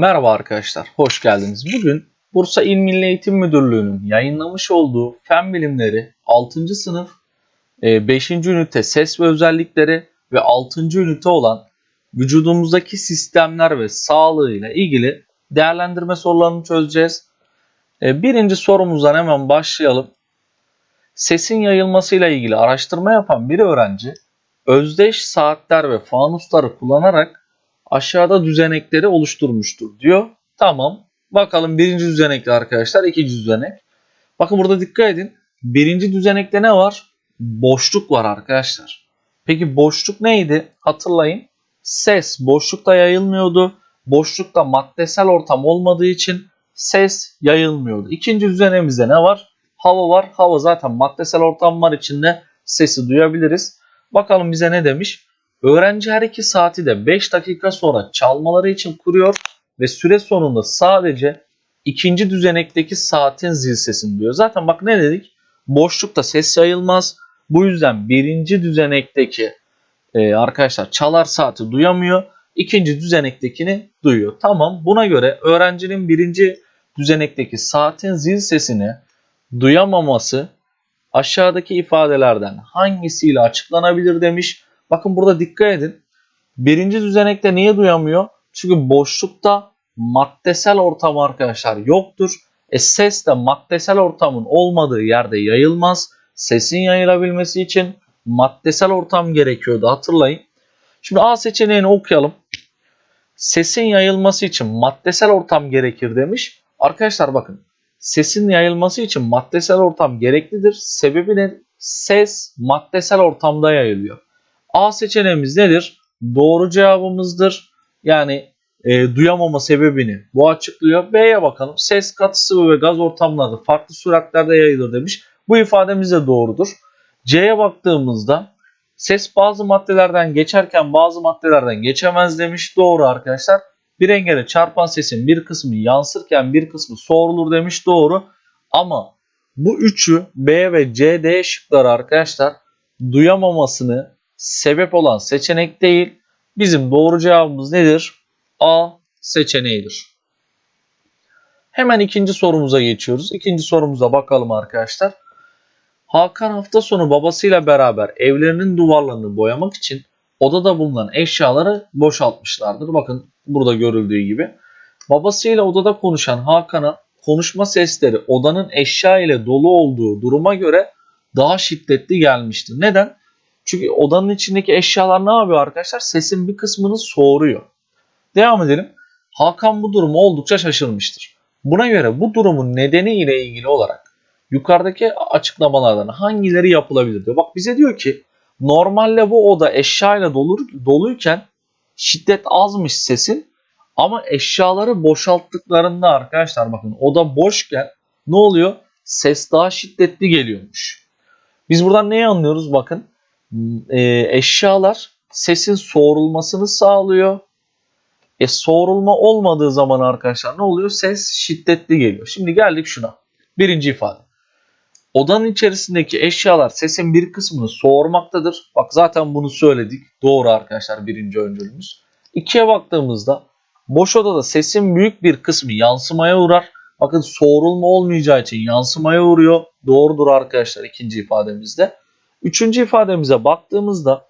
Merhaba arkadaşlar, hoş geldiniz. Bugün Bursa İl Milli Eğitim Müdürlüğü'nün yayınlamış olduğu Fen Bilimleri 6. sınıf 5. ünite ses ve özellikleri ve 6. ünite olan vücudumuzdaki sistemler ve sağlığıyla ilgili değerlendirme sorularını çözeceğiz. E, Birinci sorumuzdan hemen başlayalım. Sesin yayılmasıyla ilgili araştırma yapan bir öğrenci özdeş saatler ve fanusları kullanarak aşağıda düzenekleri oluşturmuştur diyor. Tamam. Bakalım birinci düzenekte arkadaşlar ikinci düzenek. Bakın burada dikkat edin. Birinci düzenekte ne var? Boşluk var arkadaşlar. Peki boşluk neydi? Hatırlayın. Ses boşlukta yayılmıyordu. Boşlukta maddesel ortam olmadığı için ses yayılmıyordu. İkinci düzenemizde ne var? Hava var. Hava zaten maddesel ortam var içinde sesi duyabiliriz. Bakalım bize ne demiş? Öğrenci her iki saati de 5 dakika sonra çalmaları için kuruyor ve süre sonunda sadece ikinci düzenekteki saatin zil sesini duyuyor. Zaten bak ne dedik? Boşlukta ses yayılmaz. Bu yüzden birinci düzenekteki e, arkadaşlar çalar saati duyamıyor. İkinci düzenektekini duyuyor. Tamam buna göre öğrencinin birinci düzenekteki saatin zil sesini duyamaması aşağıdaki ifadelerden hangisiyle açıklanabilir demiş. Bakın burada dikkat edin. Birinci düzenekte niye duyamıyor? Çünkü boşlukta maddesel ortam arkadaşlar yoktur. E ses de maddesel ortamın olmadığı yerde yayılmaz. Sesin yayılabilmesi için maddesel ortam gerekiyordu hatırlayın. Şimdi A seçeneğini okuyalım. Sesin yayılması için maddesel ortam gerekir demiş. Arkadaşlar bakın sesin yayılması için maddesel ortam gereklidir. Sebebi ne? Ses maddesel ortamda yayılıyor. A seçeneğimiz nedir? Doğru cevabımızdır. Yani e, duyamama sebebini bu açıklıyor. B'ye bakalım. Ses katı sıvı ve gaz ortamlarda farklı süratlerde yayılır demiş. Bu ifademiz de doğrudur. C'ye baktığımızda ses bazı maddelerden geçerken bazı maddelerden geçemez demiş. Doğru arkadaşlar. Bir engele çarpan sesin bir kısmı yansırken bir kısmı soğurulur demiş. Doğru. Ama bu üçü B ve C, D şıkları arkadaşlar duyamamasını sebep olan seçenek değil. Bizim doğru cevabımız nedir? A seçeneğidir. Hemen ikinci sorumuza geçiyoruz. İkinci sorumuza bakalım arkadaşlar. Hakan hafta sonu babasıyla beraber evlerinin duvarlarını boyamak için odada bulunan eşyaları boşaltmışlardır. Bakın burada görüldüğü gibi. Babasıyla odada konuşan Hakan'a konuşma sesleri odanın eşya ile dolu olduğu duruma göre daha şiddetli gelmiştir. Neden? Çünkü odanın içindeki eşyalar ne yapıyor arkadaşlar? Sesin bir kısmını soğuruyor. Devam edelim. Hakan bu durumu oldukça şaşırmıştır. Buna göre bu durumun nedeni ile ilgili olarak yukarıdaki açıklamalardan hangileri yapılabilir diyor. Bak bize diyor ki normalde bu oda eşyayla dolu, doluyken şiddet azmış sesin ama eşyaları boşalttıklarında arkadaşlar bakın oda boşken ne oluyor? Ses daha şiddetli geliyormuş. Biz buradan neyi anlıyoruz? Bakın e, eşyalar sesin soğurulmasını sağlıyor. E soğurulma olmadığı zaman arkadaşlar ne oluyor? Ses şiddetli geliyor. Şimdi geldik şuna. Birinci ifade. Odanın içerisindeki eşyalar sesin bir kısmını soğurmaktadır. Bak zaten bunu söyledik. Doğru arkadaşlar birinci öncülümüz. İkiye baktığımızda boş odada sesin büyük bir kısmı yansımaya uğrar. Bakın soğurulma olmayacağı için yansımaya uğruyor. Doğrudur arkadaşlar ikinci ifademizde. Üçüncü ifademize baktığımızda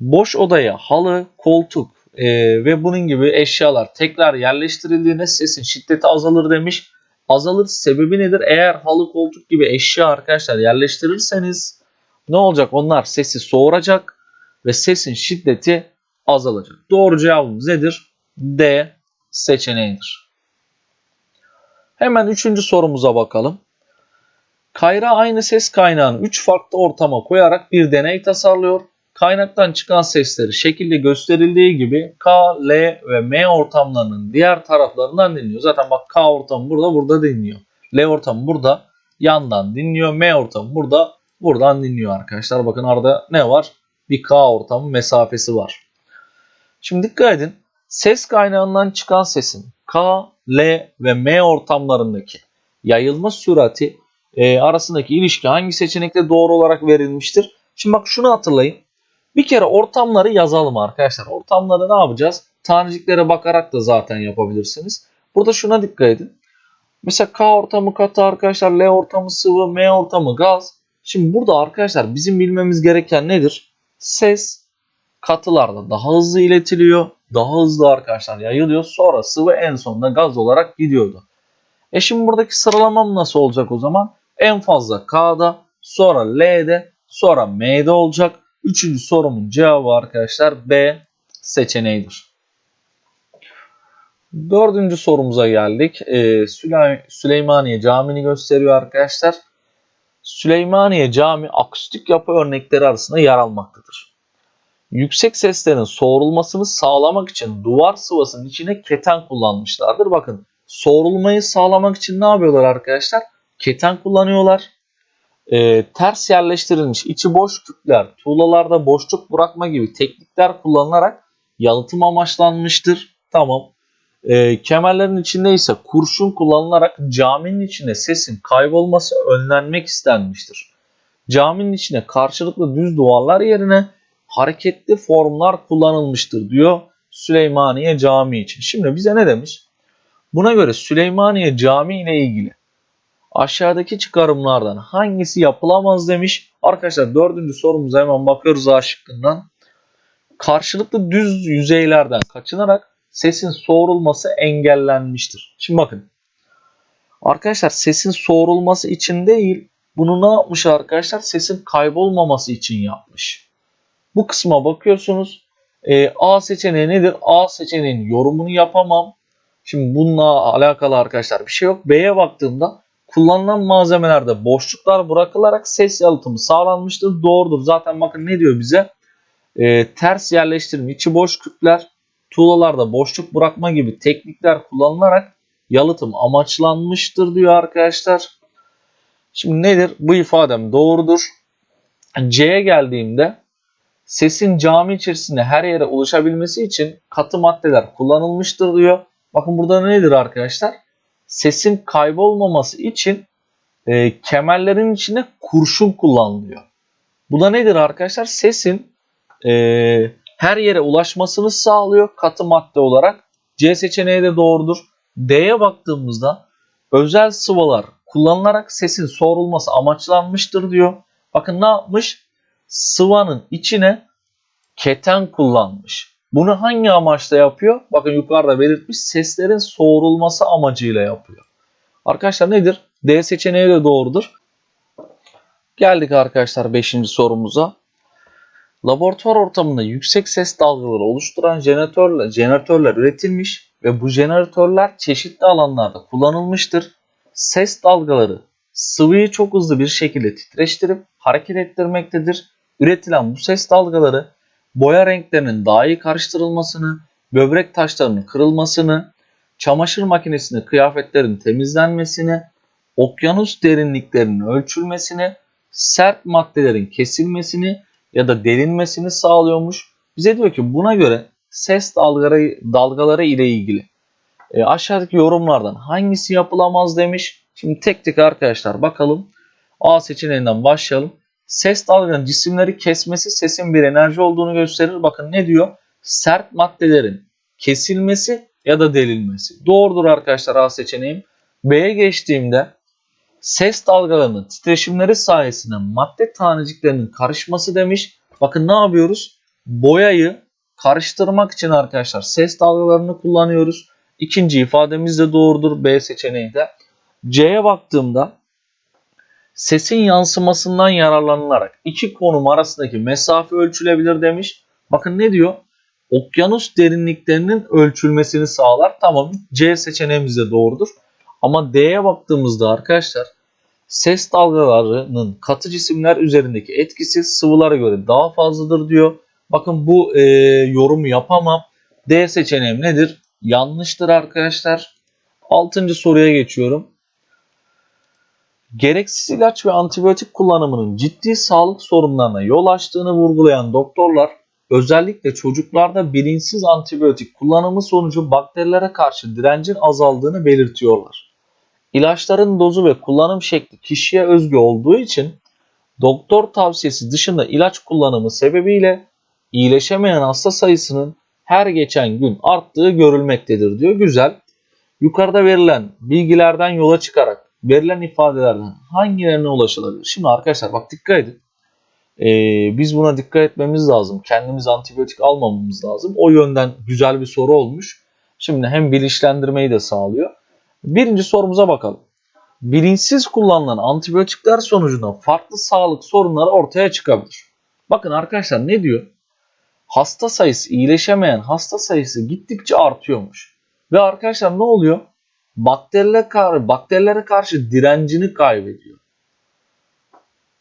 boş odaya halı, koltuk e, ve bunun gibi eşyalar tekrar yerleştirildiğinde sesin şiddeti azalır demiş. Azalır sebebi nedir? Eğer halı, koltuk gibi eşya arkadaşlar yerleştirirseniz ne olacak? Onlar sesi soğuracak ve sesin şiddeti azalacak. Doğru cevabımız nedir? D seçeneğidir. Hemen üçüncü sorumuza bakalım. Kayra aynı ses kaynağını 3 farklı ortama koyarak bir deney tasarlıyor. Kaynaktan çıkan sesleri şekilde gösterildiği gibi K, L ve M ortamlarının diğer taraflarından dinliyor. Zaten bak K ortamı burada, burada dinliyor. L ortamı burada, yandan dinliyor. M ortamı burada, buradan dinliyor arkadaşlar. Bakın arada ne var? Bir K ortamı mesafesi var. Şimdi dikkat edin. Ses kaynağından çıkan sesin K, L ve M ortamlarındaki yayılma sürati e, arasındaki ilişki hangi seçenekte doğru olarak verilmiştir? Şimdi bak şunu hatırlayın. Bir kere ortamları yazalım arkadaşlar. Ortamları ne yapacağız? Taneciklere bakarak da zaten yapabilirsiniz. Burada şuna dikkat edin. Mesela K ortamı katı arkadaşlar, L ortamı sıvı, M ortamı gaz. Şimdi burada arkadaşlar bizim bilmemiz gereken nedir? Ses katılarda daha hızlı iletiliyor. Daha hızlı arkadaşlar yayılıyor. Sonra sıvı en sonunda gaz olarak gidiyordu. E şimdi buradaki sıralamam nasıl olacak o zaman? En fazla K'da, sonra L'de, sonra M'de olacak. Üçüncü sorumun cevabı arkadaşlar B seçeneğidir. Dördüncü sorumuza geldik. Ee, Süley- Süleymaniye Camii'ni gösteriyor arkadaşlar. Süleymaniye Cami akustik yapı örnekleri arasında yer almaktadır. Yüksek seslerin soğurulmasını sağlamak için duvar sıvasının içine keten kullanmışlardır. Bakın soğurulmayı sağlamak için ne yapıyorlar arkadaşlar? Keten kullanıyorlar. Ee, ters yerleştirilmiş içi boş küpler, tuğlalarda boşluk bırakma gibi teknikler kullanılarak yalıtım amaçlanmıştır. Tamam. Ee, kemerlerin içinde ise kurşun kullanılarak caminin içine sesin kaybolması önlenmek istenmiştir. Caminin içine karşılıklı düz duvarlar yerine hareketli formlar kullanılmıştır diyor Süleymaniye Camii için. Şimdi bize ne demiş? Buna göre Süleymaniye Camii ile ilgili aşağıdaki çıkarımlardan hangisi yapılamaz demiş. Arkadaşlar dördüncü sorumuza hemen bakıyoruz A şıkkından. Karşılıklı düz yüzeylerden kaçınarak sesin soğurulması engellenmiştir. Şimdi bakın. Arkadaşlar sesin soğurulması için değil, bunu ne yapmış arkadaşlar? Sesin kaybolmaması için yapmış. Bu kısma bakıyorsunuz. Ee, A seçeneği nedir? A seçeneğinin yorumunu yapamam. Şimdi bununla alakalı arkadaşlar bir şey yok. B'ye baktığımda kullanılan malzemelerde boşluklar bırakılarak ses yalıtımı sağlanmıştır. Doğrudur. Zaten bakın ne diyor bize? Ee, ters yerleştirme, içi boş küpler, tuğlalarda boşluk bırakma gibi teknikler kullanılarak yalıtım amaçlanmıştır diyor arkadaşlar. Şimdi nedir? Bu ifadem doğrudur. C'ye geldiğimde sesin cami içerisinde her yere ulaşabilmesi için katı maddeler kullanılmıştır diyor. Bakın burada nedir arkadaşlar? Sesin kaybolmaması için e, kemerlerin içine kurşun kullanılıyor. Bu da nedir arkadaşlar? Sesin e, her yere ulaşmasını sağlıyor katı madde olarak. C seçeneği de doğrudur. D'ye baktığımızda özel sıvalar kullanılarak sesin soğurulması amaçlanmıştır diyor. Bakın ne yapmış? Sıvanın içine keten kullanmış. Bunu hangi amaçla yapıyor? Bakın yukarıda belirtmiş seslerin soğurulması amacıyla yapıyor. Arkadaşlar nedir? D seçeneği de doğrudur. Geldik arkadaşlar 5. sorumuza. Laboratuvar ortamında yüksek ses dalgaları oluşturan jeneratörler, jeneratörler üretilmiş ve bu jeneratörler çeşitli alanlarda kullanılmıştır. Ses dalgaları sıvıyı çok hızlı bir şekilde titreştirip hareket ettirmektedir. Üretilen bu ses dalgaları boya renklerinin daha iyi karıştırılmasını, böbrek taşlarının kırılmasını, çamaşır makinesinde kıyafetlerin temizlenmesini, okyanus derinliklerinin ölçülmesini, sert maddelerin kesilmesini ya da delinmesini sağlıyormuş. Bize diyor ki buna göre ses dalgaları, dalgaları ile ilgili e, aşağıdaki yorumlardan hangisi yapılamaz demiş. Şimdi tek tek arkadaşlar bakalım. A seçeneğinden başlayalım. Ses dalganın cisimleri kesmesi sesin bir enerji olduğunu gösterir. Bakın ne diyor? Sert maddelerin kesilmesi ya da delinmesi. Doğrudur arkadaşlar A seçeneğim. B'ye geçtiğimde ses dalgalarının titreşimleri sayesinde madde taneciklerinin karışması demiş. Bakın ne yapıyoruz? Boyayı karıştırmak için arkadaşlar ses dalgalarını kullanıyoruz. İkinci ifademiz de doğrudur B seçeneği de. C'ye baktığımda sesin yansımasından yararlanılarak iki konum arasındaki mesafe ölçülebilir demiş. Bakın ne diyor? Okyanus derinliklerinin ölçülmesini sağlar. Tamam C seçeneğimiz de doğrudur. Ama D'ye baktığımızda arkadaşlar ses dalgalarının katı cisimler üzerindeki etkisi sıvılara göre daha fazladır diyor. Bakın bu e, yorumu yapamam. D seçeneğim nedir? Yanlıştır arkadaşlar. Altıncı soruya geçiyorum. Gereksiz ilaç ve antibiyotik kullanımının ciddi sağlık sorunlarına yol açtığını vurgulayan doktorlar özellikle çocuklarda bilinçsiz antibiyotik kullanımı sonucu bakterilere karşı direncin azaldığını belirtiyorlar. İlaçların dozu ve kullanım şekli kişiye özgü olduğu için doktor tavsiyesi dışında ilaç kullanımı sebebiyle iyileşemeyen hasta sayısının her geçen gün arttığı görülmektedir diyor. Güzel. Yukarıda verilen bilgilerden yola çıkarak verilen ifadelerden hangilerine ulaşılabilir? Şimdi arkadaşlar bak dikkat edin. Ee, biz buna dikkat etmemiz lazım. Kendimiz antibiyotik almamamız lazım. O yönden güzel bir soru olmuş. Şimdi hem bilinçlendirmeyi de sağlıyor. Birinci sorumuza bakalım. Bilinçsiz kullanılan antibiyotikler sonucunda farklı sağlık sorunları ortaya çıkabilir. Bakın arkadaşlar ne diyor? Hasta sayısı, iyileşemeyen hasta sayısı gittikçe artıyormuş. Ve arkadaşlar ne oluyor? Bakterilere, kar bakterilere karşı direncini kaybediyor.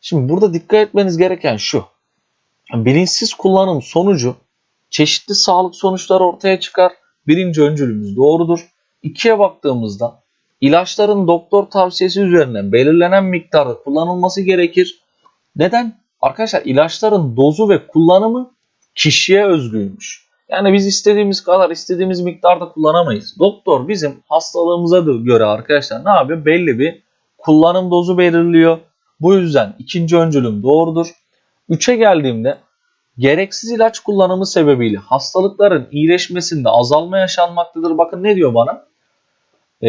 Şimdi burada dikkat etmeniz gereken şu. Bilinçsiz kullanım sonucu çeşitli sağlık sonuçları ortaya çıkar. Birinci öncülümüz doğrudur. İkiye baktığımızda ilaçların doktor tavsiyesi üzerinden belirlenen miktarda kullanılması gerekir. Neden? Arkadaşlar ilaçların dozu ve kullanımı kişiye özgüymüş. Yani biz istediğimiz kadar istediğimiz miktarda kullanamayız. Doktor bizim hastalığımıza da göre arkadaşlar ne yapıyor? Belli bir kullanım dozu belirliyor. Bu yüzden ikinci öncülüm doğrudur. Üçe geldiğimde gereksiz ilaç kullanımı sebebiyle hastalıkların iyileşmesinde azalma yaşanmaktadır. Bakın ne diyor bana? E,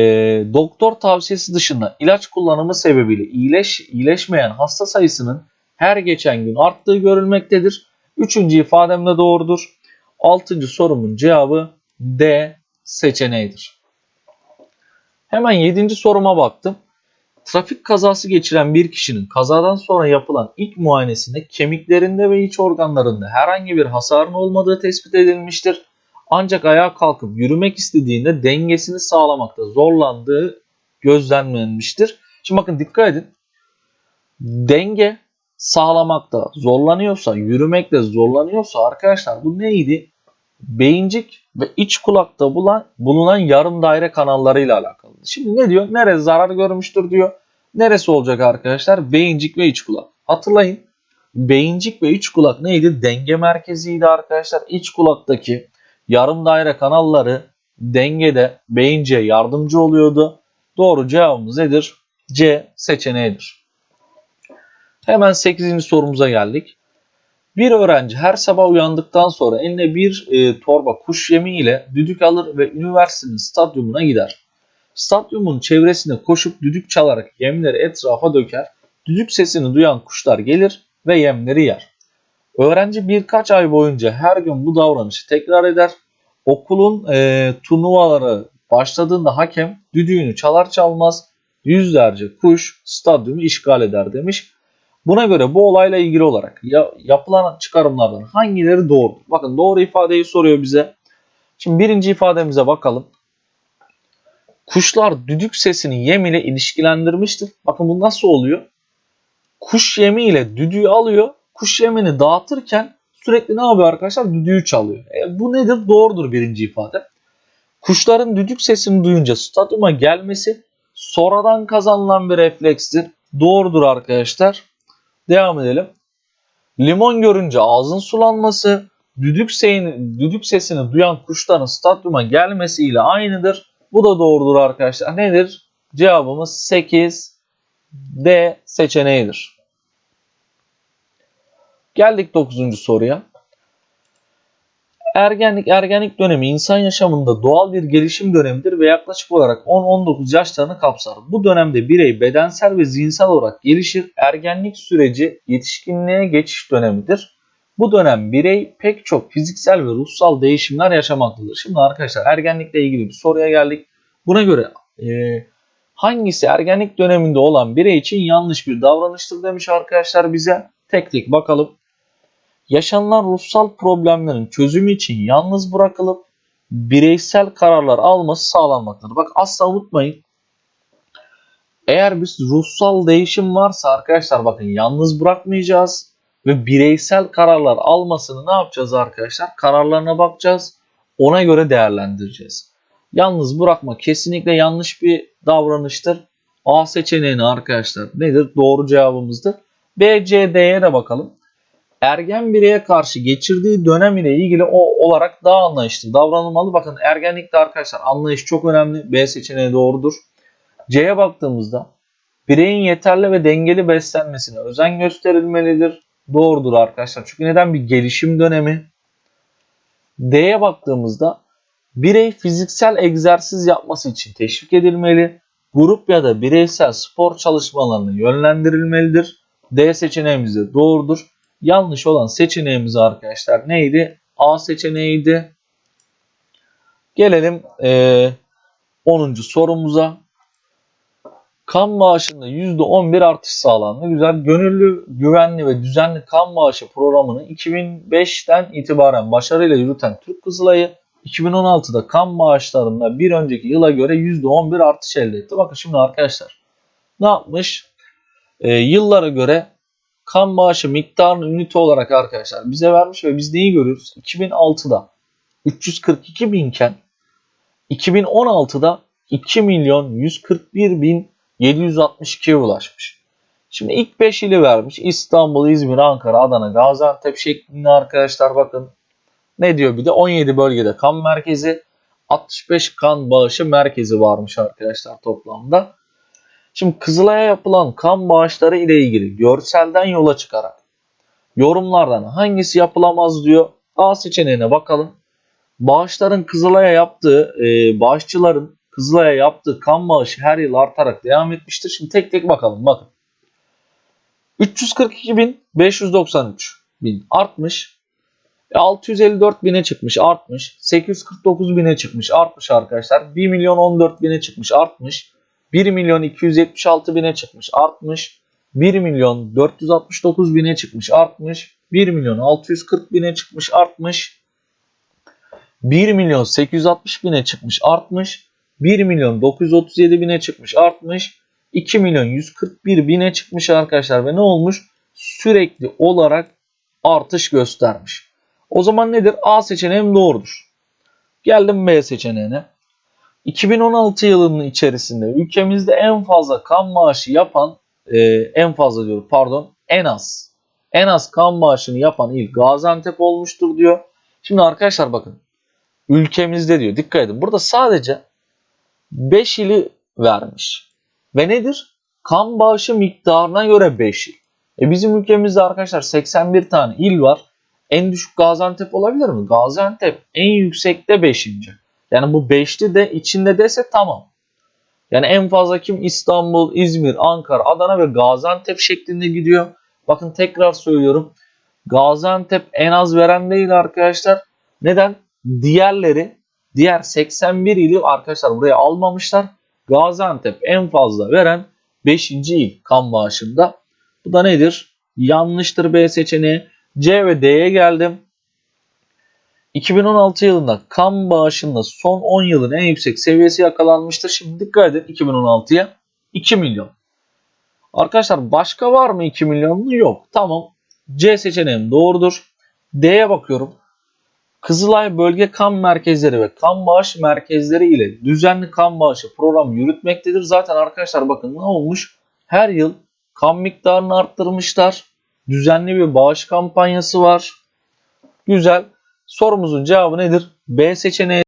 doktor tavsiyesi dışında ilaç kullanımı sebebiyle iyileş, iyileşmeyen hasta sayısının her geçen gün arttığı görülmektedir. Üçüncü ifadem de doğrudur. Altıncı sorumun cevabı D seçeneğidir. Hemen yedinci soruma baktım. Trafik kazası geçiren bir kişinin kazadan sonra yapılan ilk muayenesinde kemiklerinde ve iç organlarında herhangi bir hasarın olmadığı tespit edilmiştir. Ancak ayağa kalkıp yürümek istediğinde dengesini sağlamakta zorlandığı gözlenmemiştir. Şimdi bakın dikkat edin. Denge sağlamakta zorlanıyorsa, yürümekte zorlanıyorsa arkadaşlar bu neydi? Beyincik ve iç kulakta bulan, bulunan yarım daire kanallarıyla alakalı. Şimdi ne diyor? Neresi zarar görmüştür diyor. Neresi olacak arkadaşlar? Beyincik ve iç kulak. Hatırlayın. Beyincik ve iç kulak neydi? Denge merkeziydi arkadaşlar. İç kulaktaki yarım daire kanalları dengede beyinciye yardımcı oluyordu. Doğru cevabımız nedir? C seçeneğidir. Hemen 8. sorumuza geldik. Bir öğrenci her sabah uyandıktan sonra eline bir e, torba kuş yemi ile düdük alır ve üniversitenin stadyumuna gider. Stadyumun çevresinde koşup düdük çalarak yemleri etrafa döker. Düdük sesini duyan kuşlar gelir ve yemleri yer. Öğrenci birkaç ay boyunca her gün bu davranışı tekrar eder. Okulun e, turnuvaları başladığında hakem düdüğünü çalar çalmaz yüzlerce kuş stadyumu işgal eder demiş. Buna göre bu olayla ilgili olarak ya, yapılan çıkarımlardan hangileri doğru? Bakın doğru ifadeyi soruyor bize. Şimdi birinci ifademize bakalım. Kuşlar düdük sesini yem ile ilişkilendirmiştir. Bakın bu nasıl oluyor? Kuş yemi ile düdüğü alıyor. Kuş yemini dağıtırken sürekli ne yapıyor arkadaşlar? Düdüğü çalıyor. E, bu nedir? Doğrudur birinci ifade. Kuşların düdük sesini duyunca stadyuma gelmesi sonradan kazanılan bir reflekstir. Doğrudur arkadaşlar. Devam edelim. Limon görünce ağzın sulanması, düdük, sesini, düdük sesini duyan kuşların stadyuma gelmesiyle aynıdır. Bu da doğrudur arkadaşlar. Nedir? Cevabımız 8 D seçeneğidir. Geldik 9. soruya. Ergenlik, ergenlik dönemi insan yaşamında doğal bir gelişim dönemidir ve yaklaşık olarak 10-19 yaşlarını kapsar. Bu dönemde birey bedensel ve zihinsel olarak gelişir. Ergenlik süreci yetişkinliğe geçiş dönemidir. Bu dönem birey pek çok fiziksel ve ruhsal değişimler yaşamaktadır. Şimdi arkadaşlar ergenlikle ilgili bir soruya geldik. Buna göre e, hangisi ergenlik döneminde olan birey için yanlış bir davranıştır demiş arkadaşlar bize. Tek tek bakalım yaşanılan ruhsal problemlerin çözümü için yalnız bırakılıp bireysel kararlar alması sağlanmaktadır. Bak asla unutmayın. Eğer biz ruhsal değişim varsa arkadaşlar bakın yalnız bırakmayacağız ve bireysel kararlar almasını ne yapacağız arkadaşlar? Kararlarına bakacağız. Ona göre değerlendireceğiz. Yalnız bırakma kesinlikle yanlış bir davranıştır. A seçeneğini arkadaşlar nedir? Doğru cevabımızdır. B, C, D'ye de bakalım ergen bireye karşı geçirdiği dönem ile ilgili o olarak daha anlayışlı davranılmalı. Bakın ergenlikte arkadaşlar anlayış çok önemli. B seçeneği doğrudur. C'ye baktığımızda bireyin yeterli ve dengeli beslenmesine özen gösterilmelidir. doğrudur arkadaşlar. Çünkü neden bir gelişim dönemi? D'ye baktığımızda birey fiziksel egzersiz yapması için teşvik edilmeli. Grup ya da bireysel spor çalışmalarına yönlendirilmelidir. D seçeneğimiz de doğrudur. Yanlış olan seçeneğimiz arkadaşlar neydi? A seçeneğiydi. Gelelim eee 10. sorumuza. Kan bağışında %11 artış sağlandı. Güzel. Gönüllü, güvenli ve düzenli kan bağışı programını 2005'ten itibaren başarıyla yürüten Türk Kızılayı 2016'da kan bağışlarında bir önceki yıla göre %11 artış elde etti. Bakın şimdi arkadaşlar ne yapmış? Ee, yıllara göre kan bağışı miktarını ünite olarak arkadaşlar bize vermiş ve biz neyi görüyoruz? 2006'da 342 binken 2016'da 2 milyon 141 bin 762'ye ulaşmış. Şimdi ilk 5 ili vermiş. İstanbul, İzmir, Ankara, Adana, Gaziantep şeklinde arkadaşlar bakın. Ne diyor bir de 17 bölgede kan merkezi 65 kan bağışı merkezi varmış arkadaşlar toplamda. Şimdi Kızılay'a yapılan kan bağışları ile ilgili görselden yola çıkarak yorumlardan hangisi yapılamaz diyor. A seçeneğine bakalım. Bağışların Kızılay'a yaptığı, e, bağışçıların Kızılay'a yaptığı kan bağışı her yıl artarak devam etmiştir. Şimdi tek tek bakalım. Bakın. 342.593 bin artmış. E, 654 bine çıkmış artmış. 849 bine çıkmış artmış arkadaşlar. 1 milyon 14 bine çıkmış artmış. 1 milyon 276 bine çıkmış artmış. 1 milyon 469 bine çıkmış artmış. 1 milyon 640 bine çıkmış artmış. 1 milyon 860 bine çıkmış artmış. 1 milyon 937 bine çıkmış artmış. 2 milyon 141 bine çıkmış arkadaşlar ve ne olmuş? Sürekli olarak artış göstermiş. O zaman nedir? A seçeneğim doğrudur. Geldim B seçeneğine. 2016 yılının içerisinde ülkemizde en fazla kan bağışı yapan e, en fazla diyor pardon en az en az kan bağışını yapan il Gaziantep olmuştur diyor. Şimdi arkadaşlar bakın ülkemizde diyor dikkat edin burada sadece 5 ili vermiş. Ve nedir? Kan bağışı miktarına göre 5 il. E bizim ülkemizde arkadaşlar 81 tane il var. En düşük Gaziantep olabilir mi? Gaziantep en yüksekte 5. Yani bu 5'li de içinde dese tamam. Yani en fazla kim? İstanbul, İzmir, Ankara, Adana ve Gaziantep şeklinde gidiyor. Bakın tekrar söylüyorum. Gaziantep en az veren değil arkadaşlar. Neden? Diğerleri, diğer 81 ili arkadaşlar buraya almamışlar. Gaziantep en fazla veren 5. il kan bağışında. Bu da nedir? Yanlıştır B seçeneği. C ve D'ye geldim. 2016 yılında kan bağışında son 10 yılın en yüksek seviyesi yakalanmıştır. Şimdi dikkat edin 2016'ya 2 milyon. Arkadaşlar başka var mı 2 milyonlu? Yok. Tamam. C seçeneğim doğrudur. D'ye bakıyorum. Kızılay Bölge Kan Merkezleri ve Kan Bağış Merkezleri ile düzenli kan bağışı programı yürütmektedir. Zaten arkadaşlar bakın ne olmuş? Her yıl kan miktarını arttırmışlar. Düzenli bir bağış kampanyası var. Güzel. Sorumuzun cevabı nedir? B seçeneği